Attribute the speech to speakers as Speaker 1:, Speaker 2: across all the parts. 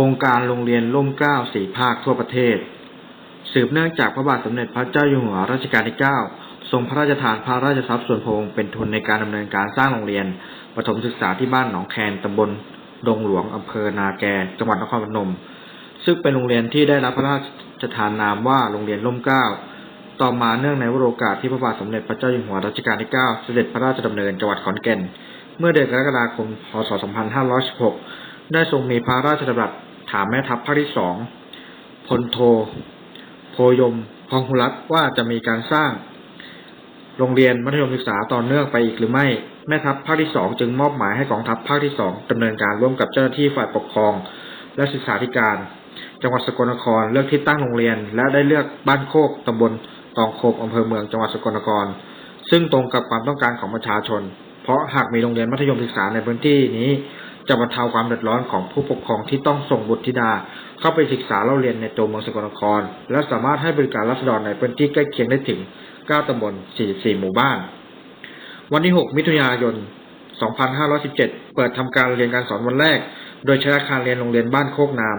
Speaker 1: ครงการโรงเรียนร่มเกล้าสี่ภาคทั่วประเทศ สืบเนื่องจากพระบาทสมเด็จพระเจ้าอยู่หัวรัชกาลที่ 9 ทรงพระราชทานพระราชทรัพย์ส่วนพระองค์เป็นทุนในการดำเนินการสร้างโรงเรียนประถมศึกษาที่บ้านหนองแคนตำบลดงหลวงอำเภอนาแกจังหวัดนครพนม ซึ่งเป็นโรงเรียนที่ได้รับพระราชทานนามว่าโรงเรียนร่มเกล้าต่อมาเนื่องในวโรกาสที่พระบาทสมเด็จพระเจ้าอยู่หัวรัชกาลที่ 9 เสด็จพระราชดำเนินจังหวัดขอนแก่น เมื่อเดือนกรกฎาคม พศ 2516 ได้ทรงมีพระราชดำรัส ถามแม่ทัพภาคที่สองพลโท โพยมพองหุรัตน์ว่าจะมีการสร้าง โรงเรียนมัธยมศึกษาต่อเนื่องไปอีกหรือไม่ แม่ทัพภาคที่สองจึงมอบหมายให้กองทัพภาคที่สองดำเนินการร่วมกับเจ้าหน้าที่ฝ่ายปกครอง และศึกษาธิการ จังหวัดสกลนครเลือกที่ตั้งโรงเรียน และได้เลือกบ้านโคกตำบลตองโคกอำเภอเมืองจังหวัดสกลนคร ซึ่งตรงกับความต้องการของประชาชน เพราะหากมีโรงเรียนมัธยมศึกษาในพื้นที่นี้ จะบรรเทาความเดือดร้อนของผู้ปกครองที่ต้องส่งบุตรธิดา เข้าไปศึกษาเล่าเรียนในตัวเมืองสกลนคร และสามารถให้บริการรัษฎรในพื้นที่ใกล้เคียงได้ถึง 9ตำบล 44 หมู่บ้าน วันที่ 6 มิถุนายน 2517 เปิดทำการเรียนการสอนวันแรก โดยใช้อาคารเรียนโรงเรียนบ้านโคกนาม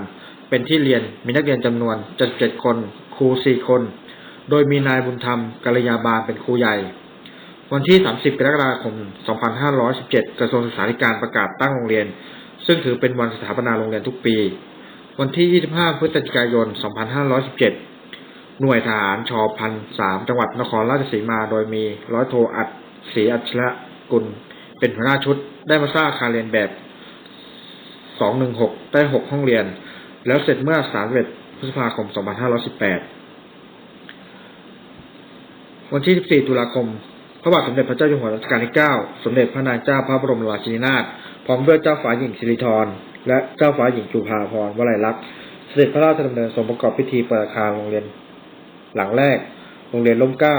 Speaker 1: เป็นที่เรียนมีนักเรียนจำนวน 77 คน ครู 4 คน โดยมีนายบุญธรรมกัลยาบาลเป็นครูใหญ่ วันที่ 30 กรกฎาคม 2517 กระทรวงศึกษาธิการประกาศตั้งโรงเรียน ซึ่งถือเป็นวันสถาปนาโรงเรียนทุกปี วันที่ 25 พฤศจิกายน 2517 หน่วยทหารชอพันสามจังหวัดนครราชสีมา โดยมีร้อยโทอัดศรีอัชระกุล เป็นหัวหน้าชุด ได้มาสร้างอาคารเรียนแบบ 216 ได้ 6 ห้องเรียน แล้วเสร็จเมื่อ 31 พฤษภาคม 2518 วันที่ 14 ตุลาคม พระบาทสมเด็จพระเจ้าอยู่หัวรัชกาลที่ 9 สมเด็จพระนางเจ้าพระบรมราชินีนาถพร้อมด้วยเจ้าฟ้าหญิงสิริธรและเจ้าฟ้าหญิงจุฬาภรณ์วลัยลักษณ์เสด็จพระราชดำเนินทรงประกอบพิธีเปิดอาคารโรงเรียน หลังแรก โรงเรียนร่มเกล้า